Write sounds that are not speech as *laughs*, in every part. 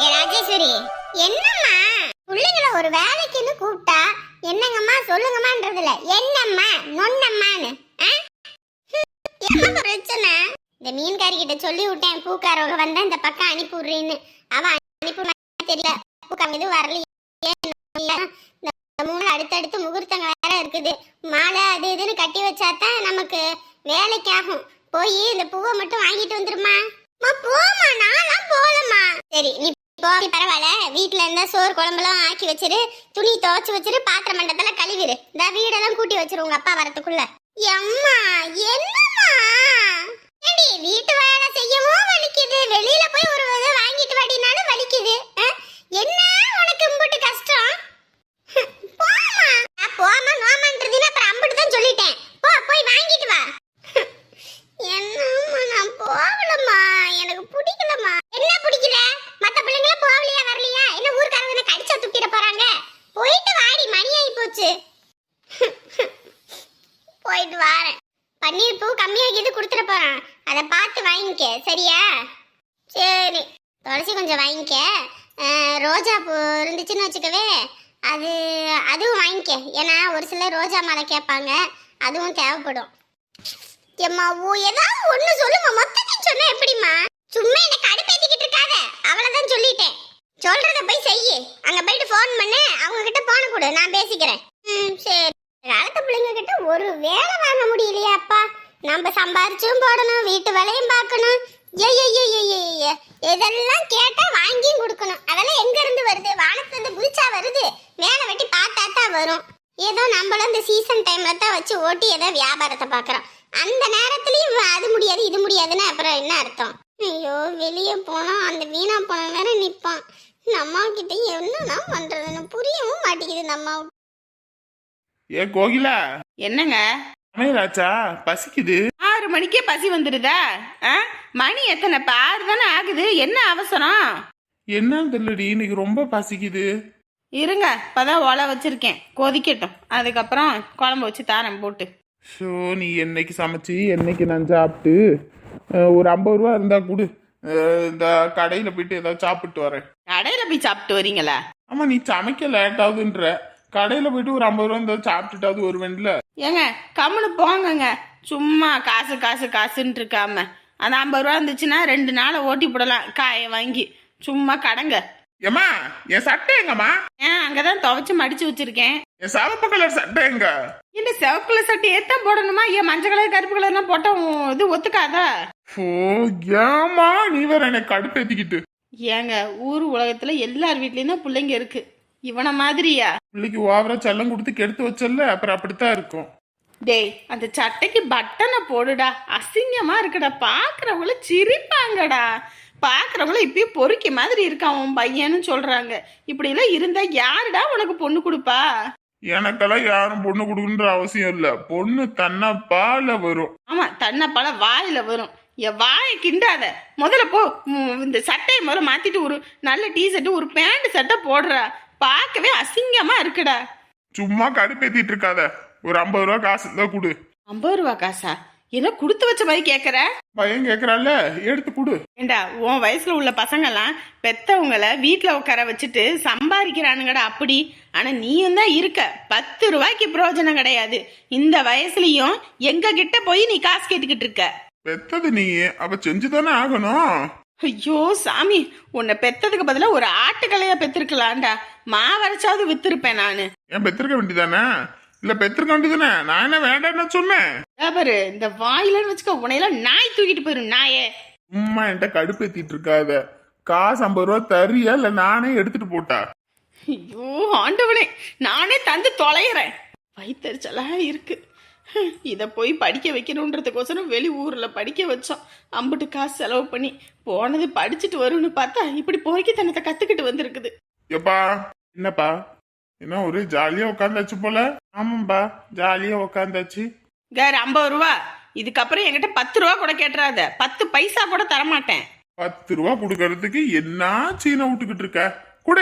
ஏ ராஜேஸ்வரி என்னம்மா? பிள்ளைங்கள ஒரு வேலைக்குன்னு கூப்பிட்டா என்னங்கம்மா சொல்லுங்கம்மான்றதுல. என்னம்மா நொன்னம்மான்னு என்ன பிரச்சனை? இந்த மீன்காரி கிட்ட சொல்லி விட்டேன் பூக்காரவங்க வந்தா இந்த பக்கம் அனுப்பி விடுறேன்னு அவ அனுப்பி தெரியல. பூக்காரங்க எதுவும் வரலையே இந்த மூணு அடுத்தடுத்து முகூர்த்தங்க வேற இருக்குது. மாலை அது இதுன்னு கட்டி வச்சாதான் நமக்கு வேலைக்காகும். போய் இந்த பூவை மட்டும் வாங்கிட்டு வந்துருமா? அம்மா, போம்மா நான்லாம் போலம்மா சரி நீ போக பரவாயில்ல. வீட்ல இருந்தா சோறு குழம்புலாம் ஆக்கி வச்சிரு துணி துவைச்சு வச்சிரு பாத்திர மண்டத்துல கழுவிரு. இந்த வீடெல்லாம் கூட்டி வச்சிரு உங்க அப்பா வரத்துக்குள்ள. எம்மா என்னம்மா? வீட்டு வேலை செய்யவும் வலிக்குது. வெளியில போய் ஒரு வாங்கிட்டு வாடினாலும் வலிக்குது. என்ன உனக்கு இம்புட்டு கஷ்டம்? போமா போம்மா. போமா நோமான்றதுன்னு அப்புறம் அம்புட்டு தான் சொல்லிட்டேன். போ போய் வாங்கிட்டு வா. என்னம்மா நான் போகலம்மா எனக்கு பிடிக்கலம்மா என்ன பிடிக்கல மத்த பிள்ளைங்கள போகலையா வரலையா என்ன ஊர்க்காரங்க என்ன கடிச்சா துப்பிட போறாங்க போயிட்டு வாடி மணி ஆகி போச்சு போயிட்டு வாரேன் பன்னீர் பூ கம்மியாகிது கொடுத்துட போறான் அதை பார்த்து வாங்கிக்க சரியா சரி துளசி கொஞ்சம் வாங்கிக்க அஹ், ரோஜா பூ இருந்துச்சுன்னு வச்சுக்கவே அது அதுவும் வாங்கிக்க ஏன்னா ஒரு சிலர் ரோஜா மாலை கேட்பாங்க அதுவும் தேவைப்படும். ஏம்மா ஓ ஏதாவது ஒண்ணு சொல்லுமா மொத்தத்தையும் சொன்னா எப்படிம்மா? சும்மா எனக்கு கடுப்பேத்திக்கிட்டு இருக்காத. அவ்வளோதான் சொல்லிட்டேன். சொல்றத போய் செய்யு. அங்க போயிட்டு ஃபோன் பண்ணு. அவங்க கிட்ட போன கொடு. நான் பேசிக்கிறேன். ம் சரி. காலத்து பிள்ளைங்க கிட்ட ஒரு வேலை வாங்க முடியலையா அப்பா நம்ம சம்பாரிச்சும் போடணும். வீட்டு வேலையும் பார்க்கணும். இதெல்லாம் கேட்டா வாங்கியும் கொடுக்கணும். அதெல்லாம் எங்க இருந்து வருது? வானத்துல இருந்து குதிச்சா வருது. மேல வெட்டி பார்த்தா தான் வரும். ஏதோ நம்மளும் இந்த சீசன் டைம்ல தான் வச்சு ஓட்டி ஏதோ வியாபாரத்தை பார்க்குறோம். அந்த நேரத்துலயும் அது முடியாது இது முடியாதுன்னு அப்புறம் என்ன அர்த்தம்? ஐயோ வெளியே போனோம் அந்த வீணா போன வேற நிப்பான். நம்ம கிட்ட என்னன்னா பண்றதுன்னு புரியவும் மாட்டேங்குது நம்ம ஏ கோகிலா. என்னங்க? ராச்சா பசிக்குது? ஆறு மணிக்கே பசி வந்துடுதா? ஆ? மணி எத்தனை? இப்ப ஆறு தானே ஆகுது. என்ன அவசரம்? என்னன்னு தெரியலடி இன்னைக்கு ரொம்ப பசிக்குது. இருங்க இப்பதான் ஒலை வச்சிருக்கேன். கொதிக்கட்டும். அதுக்கப்புறம் குழம்பு வச்சு தாரேன் போட்டு. ஷோ நீ என்னைக்கு சமைச்சு என்னைக்கு நான் சாப்பிட்டு ஒரு ஐம்பது ரூபா இருந்தா கொடு. இந்த கடையில் போயிட்டு ஏதாவது சாப்பிட்டு வரேன். கடையில போய் சாப்பிட்டு வரீங்களா? ஆமா நீ சமைக்க லேட் ஆகுதுன்ற கடையில் போயிட்டு ஒரு ஐம்பது ரூபா இருந்தா சாப்பிட்டுட்டாவது வருவேன்ல. ஏங்க கம்முனு போங்கங்க. சும்மா காசு காசு காசுன்னு இருக்காம. அந்த ஐம்பது ரூபா இருந்துச்சுன்னா ரெண்டு நாளை ஓட்டி போடலாம் காயை வாங்கி. சும்மா கடங்க. ஏம்மா என் சட்டை எங்கம்மா? ஏன் அங்கதான் துவைச்சு மடிச்சு வச்சிருக்கேன். என் சிவப்பு கலர் சட்டை எங்க? இந்த செவக்குல சட்டை ஏத்தான் போடணுமா? ஏன் மஞ்சள் கலர் கருப்பு கலர்லாம் போட்டா உன் இது ஒத்துக்காதா? ஓ ஏமா நீ வேற என்னை கடுப்பேத்திக்கிட்டு. ஏங்க ஊர் உலகத்துல எல்லார் வீட்லயும் தான் பிள்ளைங்க இருக்கு. இவன மாதிரியா? பிள்ளைக்கு ஓவரா செல்லம் கொடுத்து கெடுத்து வச்சல அப்புறம் அப்படித்தான் இருக்கும். டேய் அந்த சட்டைக்கு பட்டனை போடுடா. அசிங்கமா இருக்குடா. பாக்குறவங்கள சிரிப்பாங்கடா. பாக்குறவங்கள இப்பயும் பொறுக்கி மாதிரி இருக்கான் உன் பையன்னு சொல்றாங்க. இப்படி எல்லாம் இருந்தா யாருடா உனக்கு பொண்ணு கொடுப்பா? எனக்கெல்லாம் யாரும் பொண்ணு கொடுக்கணுன்ற அவசியம் இல்ல. பொண்ணு தன்னை பால வரும். ஆமா தன்னப்பால வாயில வரும். என் வாயை கிண்டாத. முதல்ல போ. இந்த சட்டையை முதல்ல மாத்திட்டு ஒரு நல்ல டீ ஷர்ட் ஒரு பேண்ட் சட்டை போடுறா. பார்க்கவே அசிங்கமா இருக்குடா. சும்மா கடுப்பேத்திட்டு இருக்காத. ஒரு ஐம்பது ரூபா காசு தான் கொடு. ஐம்பது ரூபா காசா? என்ன கொடுத்து வச்ச மாதிரி கேக்குற? பையன் கேக்குறான்ல எடுத்து கொடு ஏண்டா உன் வயசுல உள்ள பசங்கெல்லாம் பெத்தவங்கள வீட்ல உட்கார வச்சுட்டு சம்பாதிக்கிறானுங்கடா அப்படி. ஆனா நீயும் தான் இருக்க. பத்து ரூபாய்க்கு பிரயோஜனம் கிடையாது. இந்த வயசுலயும் எங்க கிட்ட போய் நீ காசு கேட்டுக்கிட்டு இருக்க. பெத்தது நீ. அப்ப செஞ்சுதானே ஆகணும். ஐயோ சாமி. உன்னை பெத்ததுக்கு பதிலா ஒரு ஆட்டுக்கலையா பெத்திருக்கலாம்டா. மாவரைச்சாவது வித்திருப்பேன் நானு. ஏன் பெத்திருக்க வேண்டியதானே? இல்ல பெத்திருக்க வேண்டியதானே நான் என்ன வேண்டாம்னு சொன்னேன். பாரு இந்த வாயிலன்னு வச்சுக்க உன்னையெல்லாம் நாய் தூக்கிட்டு போயிரும் நாயே. சும்மா என்கிட்ட கடுப்பேத்திட்டு இருக்காத. காசு ஐம்பது ரூபா தரியா இல்ல நானே எடுத்துட்டு போட்டா? ஐயோ ஆண்டவனே நானே தந்து தொலைகிறேன். வயிற்றுச்சலா இருக்கு. இத போய் படிக்க வைக்கணுன்றதுக்கோசரம் வெளி ஊர்ல படிக்க வச்சோம். அம்புட்டு காசு செலவு பண்ணி போனது படிச்சுட்டு வரும்னு பார்த்தா இப்படி பொறுக்கித்தனத்தை கத்துக்கிட்டு வந்திருக்குது. எப்பா என்னப்பா? என்ன ஒரே ஜாலியா உட்காந்தாச்சு போல? ஆமாம்பா ஜாலியா உட்காந்தாச்சு கார் ஐம்பது ரூபா. இதுக்கப்புறம் என்கிட்ட பத்து ரூபா கூட கேட்டுறாத. பத்து பைசா கூட தரமாட்டேன். பத்து ரூபா கொடுக்கறதுக்கு என்ன சீனை விட்டுக்கிட்டு இருக்க? கூட.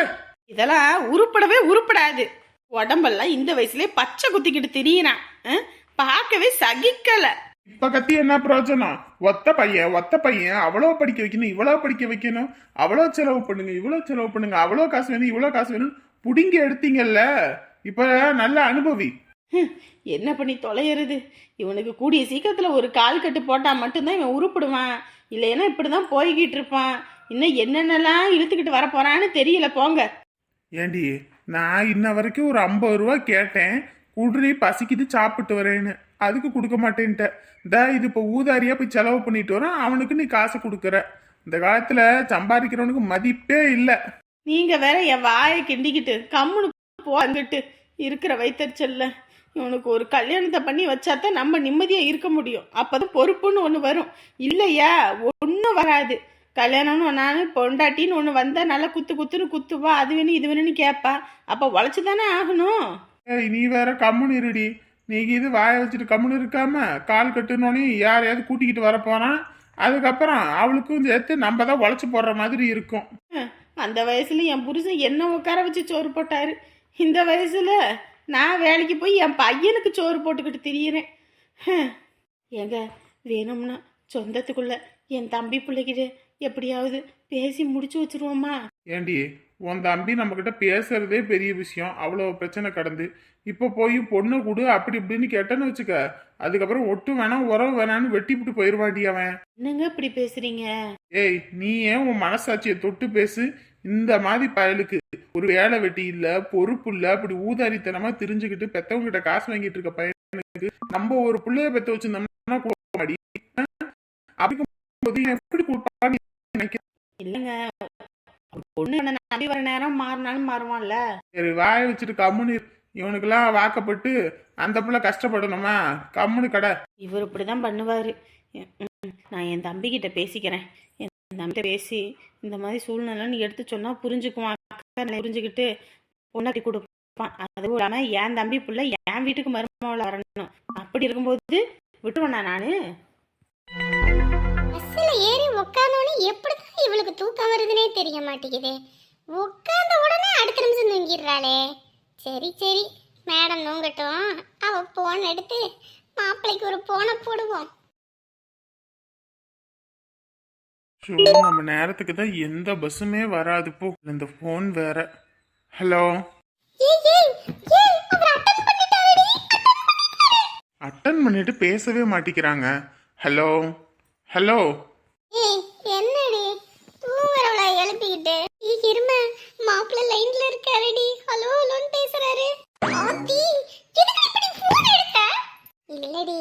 இதெல்லாம் உருப்படவே உருப்படாது. உடம்பெல்லாம் இந்த வயசுலயே பச்சை குத்திக்கிட்டு திரியறான். பார்க்கவே சகிக்கல. இப்ப கத்தி என்ன பிரயோஜனம்? ஒத்த பையன் ஒத்த பையன் அவ்வளோ படிக்க வைக்கணும் இவ்வளோ படிக்க வைக்கணும் அவ்வளோ செலவு பண்ணுங்க இவ்வளோ செலவு பண்ணுங்க அவ்வளோ காசு வேணும் இவ்வளோ காசு வேணும் புடிங்க எடுத்தீங்கல்ல? இப்ப நல்ல அனுபவி. என்ன பண்ணி தொலைகிறது இவனுக்கு கூடிய சீக்கிரத்தில் ஒரு கால் கட்டு போட்டால் மட்டும்தான் இவன் உருப்பிடுவான். இல்லைன்னா இப்படி தான் போய்கிட்டு இருப்பான். இன்னும் என்னென்னலாம் இழுத்துக்கிட்டு வர போறான்னு தெரியல போங்க. ஏண்டி நான் இன்ன வரைக்கும் ஒரு ஐம்பது ரூபா கேட்டேன். குடுறி பசிக்குது சாப்பிட்டு வரேன்னு. அதுக்கு கொடுக்க மாட்டேன்ட்ட. இந்த இது இப்போ ஊதாரியா போய் செலவு பண்ணிட்டு வரான். அவனுக்கு நீ காசு கொடுக்குற. இந்த காலத்துல சம்பாதிக்கிறவனுக்கு மதிப்பே இல்லை. நீங்கள் வேற என் வாயை கிண்டிக்கிட்டு கம்முனு போங்கிட்டு இருக்கிற வைத்தறிச்சல்ல இவனுக்கு ஒரு கல்யாணத்தை பண்ணி வச்சாதான் நம்ம நிம்மதியாக இருக்க முடியும். அப்போதான் பொறுப்புன்னு ஒன்று வரும். இல்லையா? ஒன்றும் வராது. கல்யாணம்னு நான் பொண்டாட்டின்னு ஒன்று வந்தால் நல்லா குத்து குத்துன்னு குத்துவா அது வேணும் இது வேணும்னு கேட்பா அப்போ உழைச்சி தானே ஆகணும்? ஏய் நீ வேற கம்முன்னு இருடி. நீ இது வாயை வச்சுட்டு கம்முன்னு இருக்காம கால் கட்டுனோடனே யாரையாவது கூட்டிக்கிட்டு வர போறான். அதுக்கப்புறம் அவளுக்கும் சேர்த்து நம்ம தான் உழைச்சி போடுற மாதிரி இருக்கும். அந்த வயசுல என் புருஷன் என்ன உட்கார வச்சு சோறு போட்டாரு. இந்த வயசுல நான் வேலைக்கு போய் என் பையனுக்கு சோறு போட்டுக்கிட்டு திரியிறேன். ஏங்க வேணும்னா சொந்தத்துக்குள்ள என் தம்பி பிள்ளைகிட்ட எப்படியாவது பேசி முடிச்சு வச்சிருவோமா? ஏண்டி உன் தம்பி நம்மக்கிட்ட பேசுறதே பெரிய விஷயம். அவ்வளோ பிரச்சனை கடந்து. இப்போ போய் பொண்ணு கொடு அப்படி இப்படின்னு கேட்டேன்னு வச்சுக்க. அதுக்கப்புறம் ஒட்டு வேணாம் உறவு வேணான்னு வெட்டிவிட்டு போயிடுவாண்டி அவன். என்னங்க இப்படி பேசுறீங்க? ஏய் நீ ஏன் உன் மனசாட்சியை தொட்டு பேசு? இந்த மாதிரி பயலுக்கு ஒரு வேலை வெட்டி இல்ல பொறுப்பு இல்ல அப்படி ஊதாரித்தனமா தெரிஞ்சுக்கிட்டு பெத்தவங்க கிட்ட காசு வாங்கிட்டு இருக்க பையனுக்கு நம்ம ஒரு பிள்ளைய பெத்த வச்சிருந்தோம்னா கொடுப்பாடி அப்படி எப்படி கொடுப்பான்னு நினைக்கிறேன். இல்லைங்க. பொண்ணு என்ன நம்பி வர நேரம் மாறினாலும் மாறுவான்ல. சரி வாயை வச்சுட்டு கம்முனு. இவனுக்கெல்லாம் வாக்கப்பட்டு அந்த பிள்ளை கஷ்டப்படணுமா? கம்முனு கடை. இவர் இப்படி தான் பண்ணுவார் நான் என் தம்பிக்கிட்ட பேசிக்கிறேன். நம்மகிட்ட பேசி இந்த மாதிரி சூழ்நிலை நீ எடுத்து சொன்னால் புரிஞ்சுக்குவான். புரிஞ்சுக்கிட்டு பொண்ணாட்டி கொடுப்பான். அதுவும் இல்லாமல் என் தம்பி பிள்ளை என் வீட்டுக்கு மருமகளை வரணும். அப்படி இருக்கும்போது விட்டுருவேண்ணா நான் பஸ்ல ஏறி உட்காந்தோடனே எப்படிதான் இவளுக்கு தூக்கம் வருதுன்னே தெரிய மாட்டேங்குது. உட்காந்த உடனே அடுத்த நிமிஷம் தூங்கிடுறாளே. சரி சரி மேடம் தூங்கட்டும் அவ போன் எடுத்து மாப்பிள்ளைக்கு ஒரு போனை போடுவோம். ஷோ நம்ம நேரத்துக்கு தான் எந்த பஸ்ஸுமே வராது. போ இந்த ஃபோன் வேற. ஹலோ அட்டன் பண்ணிட்டு பேசவே மாட்டிக்கிறாங்க. ஹலோ ஹலோ என்னடி? தூங்குறவள எழுப்பிக்கிட்டு. ஏய் இரும மாப்பிள்ளை லைன்ல இருக்காருடி. ஹலோ ஹலோன்னு பேசுறாரு. ஆத்தி எதுக்கு இப்படி போன் எடுத்த? இல்லடி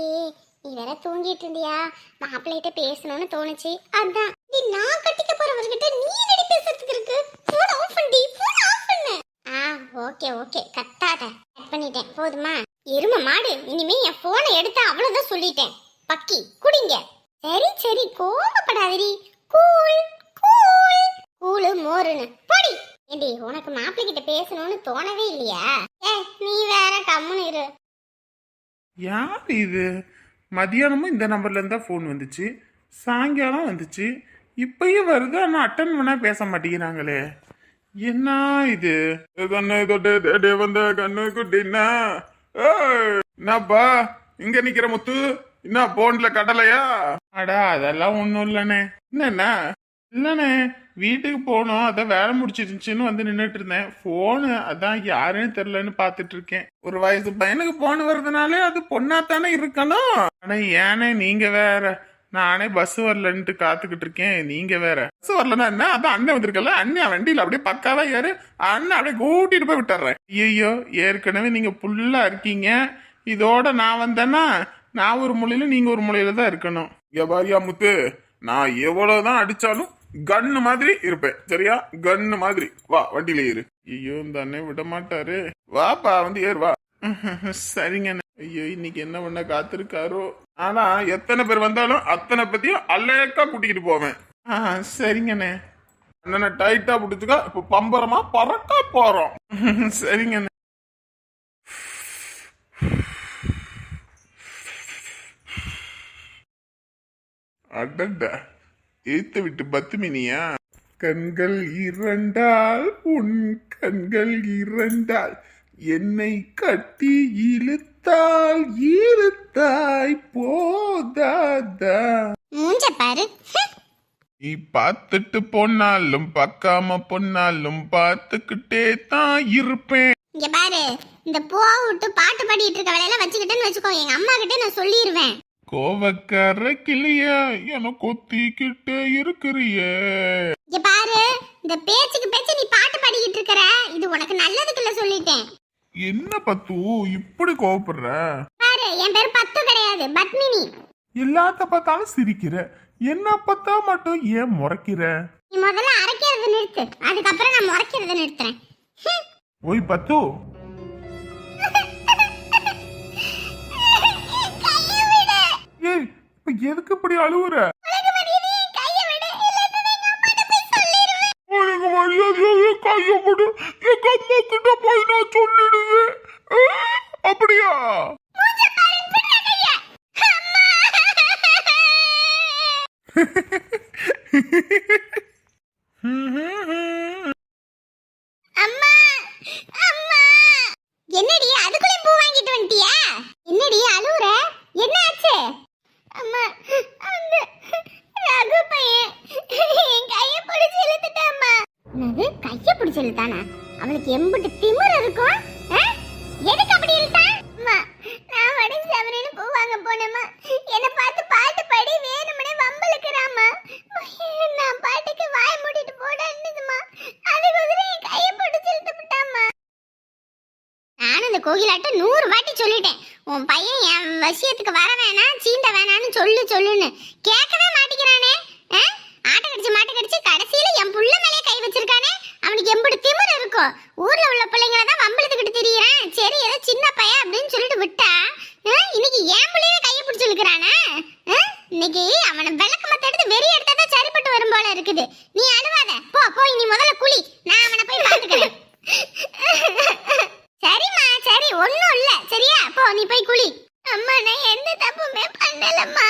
நீ வேற தூங்கிட்டு இருந்தியா? மாப்பிள்ளைகிட்ட பேசணும்னு தோணுச்சு. அதான். நீ நான் கட்டிக்க போறவர்கிட்ட நீ என்னடி பேசுறதுக்கு இருக்கு? போன் ஆஃப் பண்ணி போன் ஆஃப் பண்ணு. ஆ ஓகே ஓகே கட்டாத கட் பண்ணிட்டேன். போதுமா? எரும மாடு இனிமே என் போனை எடுத்தா அவ்வளவுதான் சொல்லிட்டேன். பக்கி குடிங்க. சரி சரி கோபப்படாதடி கூல் கூல் கூலு மோருன்னு. போடி. ஏண்டி உனக்கு மாப்பிள்ளை கிட்ட பேசணும்னு தோணவே இல்லையா? ஏ நீ வேற கம்முன்னு இரு. யார் இது? மதியானமும் இந்த நம்பர்ல இருந்தா ஃபோன் வந்துச்சு. சாயங்காலம் வந்துச்சு. இப்பயும் வருது ஆனால் அட்டன் பண்ணால் பேச மாட்டேங்கிறாங்களே. என்ன இது? கண்ணு தொட்டு வந்த கண்ணு குட்டினா என்னப்பா? இங்க நிக்கிற முத்து என்ன போன்ல கடலையா? அடா அதெல்லாம் ஒண்ணும் இல்லனே என்னண்ணா? இல்லனே வீட்டுக்கு போனோம் அதான் வேலை முடிச்சிருந்துச்சுன்னு வந்து நின்றுட்டு இருந்தேன். போனு அதான் யாருன்னு தெரிலன்னு பார்த்துட்டு இருக்கேன். ஒரு வயசு பையனுக்கு போன் வருதுனாலே அது பொண்ணா தானே இருக்கணும். ஆனா ஏனே நீங்க வேற. நானே பஸ் வரலன்ட்டு காத்துக்கிட்டு இருக்கேன் நீங்க வேற. பஸ் வரலன்னா என்ன? அதான் அண்ணன் வந்திருக்கல அண்ணன் வண்டியில அப்படியே பக்காவா ஏறு. அண்ணன் அப்படியே கூட்டிட்டு போய் விட்டுறேன். ஐயோ ஏற்கனவே நீங்க புல்லா இருக்கீங்க. இதோட நான் வந்தேன்னா நான் ஒரு மொழியில நீங்க ஒரு மொழியில தான் இருக்கணும். எபாரியா முத்து நான் எவ்வளவுதான் அடிச்சாலும் கன்னு மாதிரி இருப்பேன். சரியா? கன்னு மாதிரி. வா வண்டியில ஏறு. ஐயோ இந்த அண்ணன் விட மாட்டாரு வாப்பா வந்து ஏறு வா. *laughs* சரிங்க அண்ணே. ஐயோ இன்னைக்கு என்ன பண்ண காத்திருக்காரோ? ஆனா எத்தனை பேர் வந்தாலும் அத்தனை பத்தியும் அலேக்கா கூட்டிக்கிட்டு போவேன். ஆ சரிங்கண்ணே. அண்ணனை டைட்டா பிடிச்சுக்கா இப்ப பம்பரமா பறக்க போறோம். *laughs* சரிங்கண்ணே. அடடா ஏத்து விட்டு பத்துமினியா? கண்கள் இரண்டால் உன் கண்கள் இரண்டால் என்னை கட்டி இழுத்து இழுத்தால் ஈர்த்தாய் போதாதா? மூஞ்ச பாரு. நீ பார்த்துட்டு போனாலும் பார்க்காம போனாலும் பார்த்துக்கிட்டே தான் இருப்பேன். இங்க பாரு. இந்த பூவா விட்டு பாட்டு பாடிட்டு இருக்க வேலையெல்லாம் வச்சுக்கிட்டேன்னு வச்சுக்கோ. எங்க அம்மா கிட்ட நான் சொல்லிடுவேன் கோவக்கார கிளிய என கொத்திக்கிட்டே இருக்கிறியே. இங்க பாரு. இந்த பேச்சுக்கு பேச்சு நீ பாட்டு பாடிக்கிட்டு இருக்கற. இது உனக்கு நல்லதுக்குள்ள சொல்லிட்டேன். என்ன பத்து? இப்படி கோவப்படுற? பாரு என் பேர் பத்து கிடையாது பத்மினி. எல்லாத்த பார்த்தாலும் சிரிக்கிற. என்ன பார்த்தா மட்டும் ஏன் முறைக்கிற? நீ முதல்ல அரைக்கிறத நிறுத்து. அதுக்கப்புறம் நான் முறைக்கிறத நிறுத்துறேன். ஓய் பத்து. கையை. ஏய் இப்ப எதுக்கு இப்படி அழுவுற? கையை விடு. எங்க எங்க அம்மா கிட்ட போய் நான் சொல்லிடுவேன். அம்மா. அம்மா. அம்மா என்னடி அதுக்குள்ளே பூ வாங்கிட்டு வந்துட்டியா? என்னடி அழுவுற? என்ன ஆச்சு? அம்மா அந்த ரகு பையன் என் கையை பிடிச்சி இழுத்துட்டாம்மா என்னது கையை பிடிச்சி இழுத்தானா? அவளுக்கு எம்பிட்டு கோகிலாட்ட நூறு வாட்டி சொல்லிட்டேன். உன் பையன் என் விஷயத்துக்கு வர வேணாம் சீண்ட வேணாம்னு சொல்லு சொல்லுன்னு. கேட்கவே மாட்டேங்கிறானே. ஆட்டை கடிச்சு மாட்டை கடிச்சு கடைசியில என் புள்ள மேலே கை வச்சிருக்கானே. அவனுக்கு எம்புடு திமிர் இருக்கும் ஊர்ல உள்ள பிள்ளைங்கள தான் வம்பளத்துக்கிட்டு தெரியுறேன். சரி ஏதோ சின்ன பையன் அப்படின்னு சொல்லிட்டு விட்டா இன்னைக்கு என் பிள்ளைய கையை பிடிச்சு இழுக்கிறானா? இன்னைக்கு அவனை விளக்கு மத்த எடுத்து வெறி எடுத்தா தான் சரிப்பட்டு வரும் போல இருக்குது. நீ அழுவாத. போ போய் நீ முதல்ல குழி நான் அவனை போய் பாத்துக்கிறேன் சரிம்மா சரி ஒண்ணும் இல்ல சரியா போ நீ போய் குளி அம்மா நான் எந்த தப்புமே பண்ணலம்மா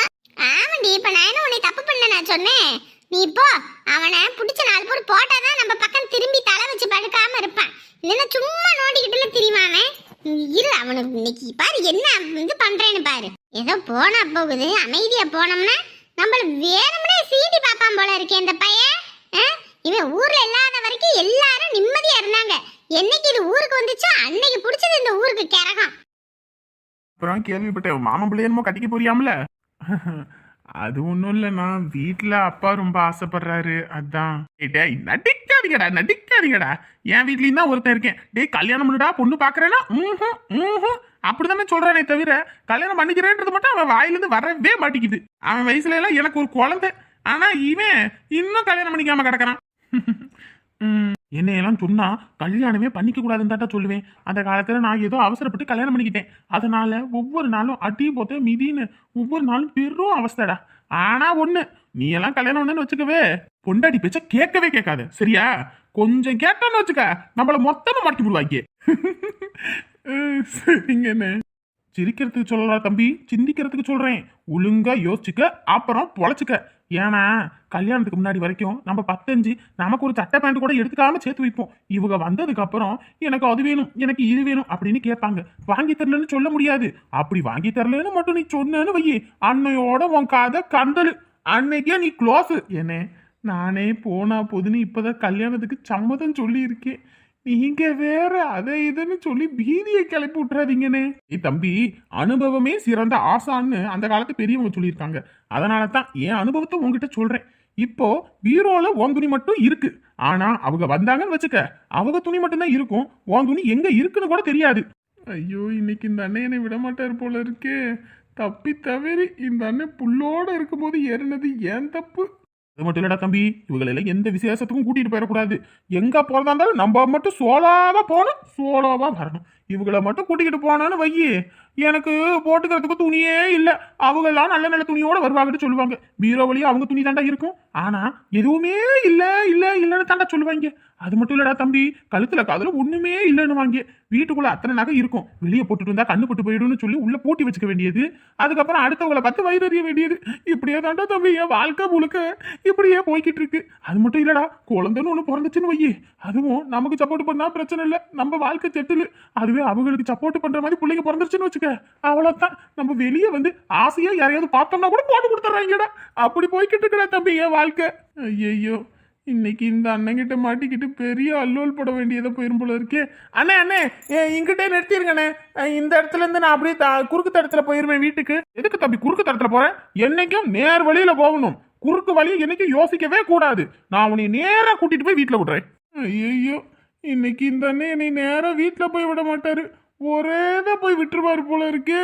ஆமாண்டி இப்ப நான் என்ன உன்னை தப்பு பண்ண நான் சொன்னேன் நீ போ அவனை பிடிச்ச நாலு பேர் போட்டாதான் நம்ம பக்கம் திரும்பி தலை வச்சு படுக்காம இருப்பான் இல்லைன்னா சும்மா நோண்டிக்கிட்டுல தெரியுமா அவன் நீ இரு அவனுக்கு இன்னைக்கு பாரு என்ன இது பண்றேன்னு பாரு ஏதோ போனா போகுது அமைதியா போனோம்னா நம்மள வேணும்னே சீண்டி பாப்பான் போல இருக்கே இந்த பையன். ஆ? இவன் ஊர்ல இல்லாத வரைக்கும் எல்லாரும் நிம்மதியா இருந்தாங்க. என்னைக்கு இது ஊருக்கு வந்துச்சோ அன்னைக்கு பிடிச்சது இந்த ஊருக்கு கிரகம். அப்புறம் கேள்விப்பட்டேன் மாமன் பிள்ளையனுமோ கட்டிக்க போறியாம்ல? அது ஒன்றும் இல்லைண்ணா வீட்டில் அப்பா ரொம்ப ஆசைப்படுறாரு அதான். ஏய் டேய் நடிக்காதீங்கடா நடிக்காதீங்கடா. என் வீட்லேயும் தான் ஒருத்தன் இருக்கேன். டேய் கல்யாணம் பண்ணுடா பொண்ணு பார்க்குறேன்னா ம் ம் அப்படிதானே சொல்றானே தவிர கல்யாணம் பண்ணிக்கிறேன்றது மட்டும் அவன் வாயிலிருந்து வரவே மாட்டேங்குது. அவன் வயசுல எல்லாம் எனக்கு ஒரு குழந்தை. ஆனா இவன் இன்னும் கல்யாணம் பண்ணிக்காம கிடக்குறான். *laughs* என்னையெல்லாம் சொன்னா கல்யாணமே பண்ணிக்க கூடாதுன்னு தான் சொல்லுவேன். அந்த காலத்துல நான் ஏதோ அவசரப்பட்டு கல்யாணம் பண்ணிக்கிட்டேன். அதனால ஒவ்வொரு நாளும் அடி போத்து மிதின்னு ஒவ்வொரு நாளும் பெரும் அவஸ்தைடா. ஆனா ஒண்ணு நீ எல்லாம் கல்யாணம் ஒண்ணுன்னு வச்சுக்கவே பொண்டாடி பேச்ச கேட்கவே கேட்காத. சரியா? கொஞ்சம் கேட்டான்னு வச்சுக்க. நம்மள மொத்தமா மாட்டி விடுவாங்க *laughs* சரிங்கண்ணே சிரிக்கிறதுக்கு சொல்லலா தம்பி. சிந்திக்கிறதுக்கு சொல்றேன். ஒழுங்கா யோசிச்சுக்க அப்புறம் பொழைச்சிக்க. ஏன்னா கல்யாணத்துக்கு முன்னாடி வரைக்கும் நம்ம பத்தஞ்சு நமக்கு ஒரு சட்டை பேண்ட் கூட எடுத்துக்காம சேர்த்து வைப்போம். இவங்க வந்ததுக்கு அப்புறம் எனக்கு அது வேணும் எனக்கு இது வேணும் அப்படின்னு கேட்பாங்க. வாங்கி தரலன்னு சொல்ல முடியாது. அப்படி வாங்கி தரலன்னு மட்டும் நீ சொன்னேன்னு வையே. அன்னையோட உன் காதை கந்தலு அன்னைக்கே நீ க்ளோஸ் என்ன நானே போனா போதுன்னு இப்பதான் கல்யாணத்துக்கு சம்மதம் சொல்லி இருக்கேன் நீங்க வேற அதை இதுன்னு சொல்லி பீதியை கிளப்பி விட்டுறாதீங்கன்னு ஏய் தம்பி அனுபவமே சிறந்த ஆசான்னு அந்த காலத்து பெரியவங்க சொல்லியிருக்காங்க. அதனால தான் என் அனுபவத்தை உங்ககிட்ட சொல்றேன். இப்போ பீரோல உன் துணி மட்டும் இருக்கு. ஆனா அவங்க வந்தாங்கன்னு வச்சுக்க அவங்க துணி மட்டும்தான் இருக்கும். உன் துணி எங்க இருக்குன்னு கூட தெரியாது. ஐயோ இன்னைக்கு இந்த அண்ணன் என்னை விட மாட்டார் போல இருக்கே. தப்பி தவறி இந்த அண்ணன் புல்லோட இருக்கும்போது ஏறினது ஏன் தப்பு. அது மட்டும் இல்லடா தம்பி. இவங்களை எல்லாம் எந்த விசேஷத்துக்கும் கூட்டிட்டு போயிடக்கூடாது. எங்க போறதா இருந்தாலும் நம்ம மட்டும் சோலாவா போகணும். சோலோவா வரணும். இவங்களை மட்டும் கூட்டிக்கிட்டு போனான்னு வையி. எனக்கு போட்டுக்கிறதுக்கு துணியே இல்லை. அவங்க எல்லாம் நல்ல நல்ல துணியோட வருவாங்கன்னு சொல்லுவாங்க. பீரோ வழியும் அவங்க துணி தாண்டா இருக்கும். ஆனா எதுவுமே இல்லை இல்லை இல்லைன்னு தாண்டா சொல்லுவாங்க. அது மட்டும் இல்லடா தம்பி கழுத்துல காதல ஒண்ணுமே இல்லைன்னு வாங்க. வீட்டுக்குள்ள அத்தனை நகை இருக்கும். வெளியே போட்டுட்டு இருந்தா கண்ணு போட்டு போயிடும்னு சொல்லி உள்ள பூட்டி வச்சுக்க வேண்டியது. அதுக்கப்புறம் அடுத்தவங்களை பார்த்து வயிறு எறிய வேண்டியது. இப்படியே தாண்டா தம்பி என் வாழ்க்கை முழுக்க இப்படியே போய்கிட்டு இருக்கு. அது மட்டும் இல்லடா குழந்தைன்னு ஒன்று பிறந்துச்சுன்னு வையே. அதுவும் நமக்கு சப்போர்ட் பண்ணா பிரச்சனை இல்லை. நம்ம வாழ்க்கை செட்டில். அதுவே அவங்களுக்கு சப்போர்ட் பண்ற மாதிரி பிள்ளைங்க பிறந்துருச்சுன்னு வச்சுக்க. அவ்வளவுதான். நம்ம வெளியே வந்து ஆசையா யாரையாவது பார்த்தோம்னா கூட போட்டு கொடுத்துட்றாங்கடா அப்படி போய்கிட்டு இருக்கடா தம்பி என் வாழ்க்கை. ஐயோ இன்னைக்கு இந்த அண்ணங்கிட்ட மாட்டிக்கிட்டு பெரிய அல்லோல் பட வேண்டியதை போயிரும் போல இருக்கே. அண்ணே அண்ணே ஏ, இங்கிட்டே நிறுத்திருங்கண்ணே. இந்த இடத்துல இருந்து நான் அப்படியே குறுக்கு தடத்துல போயிருவேன் வீட்டுக்கு. எதுக்கு தம்பி குறுக்கு தடத்துல போறேன் என்னைக்கும் நேர் வழியில போகணும். குறுக்கு வழியை என்னைக்கும் யோசிக்கவே கூடாது. நான் உன்னை நேரா கூட்டிட்டு போய் வீட்டுல விடுறேன். ஐயோ இன்னைக்கு இந்த அண்ணன் என்னை நேராக வீட்டுல போய் விட மாட்டாரு. ஒரே தான் போய் விட்டுருவாரு போல இருக்கு.